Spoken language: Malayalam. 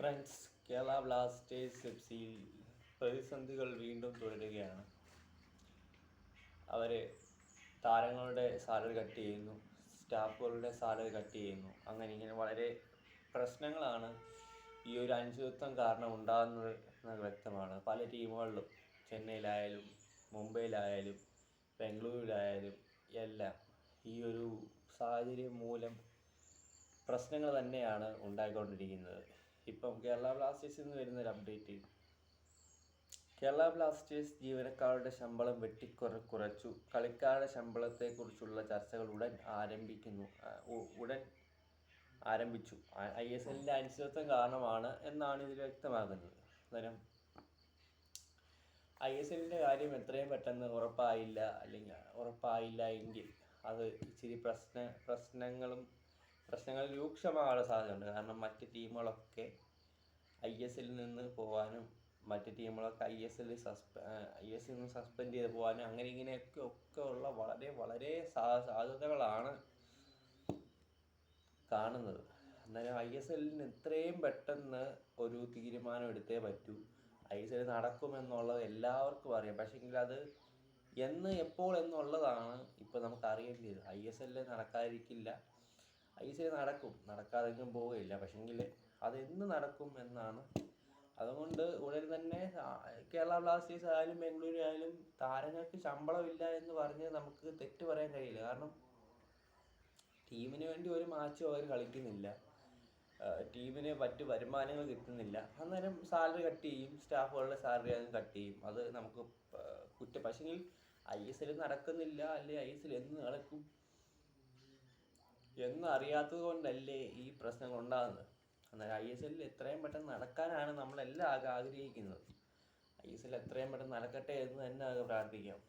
Friends Kerala Blasters F C പ്രതിസന്ധികൾ വീണ്ടും തുടരുകയാണ്. അവരെ താരങ്ങളുടെ സാലറി കട്ട് ചെയ്യുന്നു സ്റ്റാഫുകളുടെ സാലറി കട്ട് ചെയ്യുന്നു. അങ്ങനെ ഇങ്ങനെ വളരെ പ്രശ്നങ്ങളാണ് ഈ ഒരു അനിശ്ചിതത്വം കാരണം ഉണ്ടാകുന്നത് വ്യക്തമാണ്. പല ടീമുകളിലും ചെന്നൈയിലായാലും മുംബൈയിലായാലും ബാംഗ്ലൂരിലായാലും എല്ലാം ഈ ഒരു സാഹചര്യം മൂലം പ്രശ്നങ്ങൾ തന്നെയാണ് ഉണ്ടായിക്കൊണ്ടിരിക്കുന്നത്. ഇപ്പം കേരള ബ്ലാസ്റ്റേഴ്സിൽ നിന്ന് വരുന്നൊരു അപ്ഡേറ്റ് കേരള ബ്ലാസ്റ്റേഴ്സ് ജീവനക്കാരുടെ ശമ്പളം വെട്ടിക്കുറ കുറച്ചു. കളിക്കാരുടെ ശമ്പളത്തെക്കുറിച്ചുള്ള ചർച്ചകൾ ഉടൻ ആരംഭിക്കുന്നു. ഉടൻ ആരംഭിച്ചു. ഐ എസ് എല്ലിന്റെ അനിശ്ചിതത്വം കാരണമാണ് എന്നാണ് ഇതിൽ വ്യക്തമാകുന്നത്. അന്നേരം ഐ എസ് എല്ലിന്റെ കാര്യം എത്രയും പെട്ടെന്ന് ഉറപ്പായില്ല അല്ലെങ്കിൽ ഉറപ്പായില്ല എങ്കിൽ അത് ഇച്ചിരി പ്രശ്ന പ്രശ്നങ്ങളും പ്രശ്നങ്ങൾ രൂക്ഷമാകാനുള്ള സാധ്യതയുണ്ട്. കാരണം മറ്റ് ടീമുകളൊക്കെ ഐ എസ് എല്ലിൽ നിന്ന് പോകാനും മറ്റ് ടീമുകളൊക്കെ ഐ എസ് എല്ലിൽ സസ്പെ ഐ എസ് നിന്ന് സസ്പെൻഡ് ചെയ്ത് പോകാനും അങ്ങനെ ഇങ്ങനെയൊക്കെ ഒക്കെ ഉള്ള വളരെ വളരെ സാധ്യതകളാണ് കാണുന്നത്. അന്നേരം ഐ എസ് എല്ലിന് എത്രയും പെട്ടെന്ന് ഒരു തീരുമാനം എടുത്തേ പറ്റൂ. ഐ എസ് എൽ നടക്കുമെന്നുള്ളത് എല്ലാവർക്കും അറിയാം. പക്ഷേങ്കിൽ അത് എന്ന് എപ്പോൾ എന്നുള്ളതാണ് ഇപ്പോൾ നമുക്ക് അറിയേണ്ടത് ഐ എസ് എല്ലിൽ നടക്കാതിരിക്കില്ല. ഐ എസ് എൽ നടക്കും. നടക്കാതെങ്കിലും പോവുകയില്ല. പക്ഷേങ്കിൽ എന്ന് നടക്കും എന്നാണ്. അതുകൊണ്ട് ഉടൻ തന്നെ കേരള ബ്ലാസ്റ്റേഴ്സ് ആയാലും ബാംഗ്ലൂർ ആയാലും താരങ്ങൾക്ക് ശമ്പളമില്ല എന്ന് പറഞ്ഞ് നമുക്ക് തെറ്റ് പറയാൻ കഴിയില്ല. കാരണം ടീമിന് വേണ്ടി ഒരു മാച്ചും അവർ കളിക്കുന്നില്ല. ടീമിന് മറ്റ് വരുമാനങ്ങൾ കിട്ടുന്നില്ല. അന്നേരം സാലറി കട്ട് ചെയ്യും. സ്റ്റാഫുകളുടെ സാലറി അതും കട്ട് ചെയ്യും. അത് നമുക്ക് കുറ്റ. പക്ഷെങ്കിൽ ഐ എസ് എൽ നടക്കുന്നില്ല. അല്ലെങ്കിൽ ഐ എസ് എൽ എന്ന് നടക്കും. എന്ന് അറിയാത്തത് കൊണ്ടല്ലേ ഈ പ്രശ്നങ്ങൾ ഉണ്ടാകുന്നത് അന്നേരം ഐ എസ് എല്ലിൽ എത്രയും പെട്ടെന്ന് നടക്കാനാണ് നമ്മളെല്ലാം ആഗ്രഹിക്കുന്നത്. ഐ എസ് എൽ എത്രയും പെട്ടെന്ന് നടക്കട്ടെ എന്ന് തന്നെ പ്രാർത്ഥിക്കാം.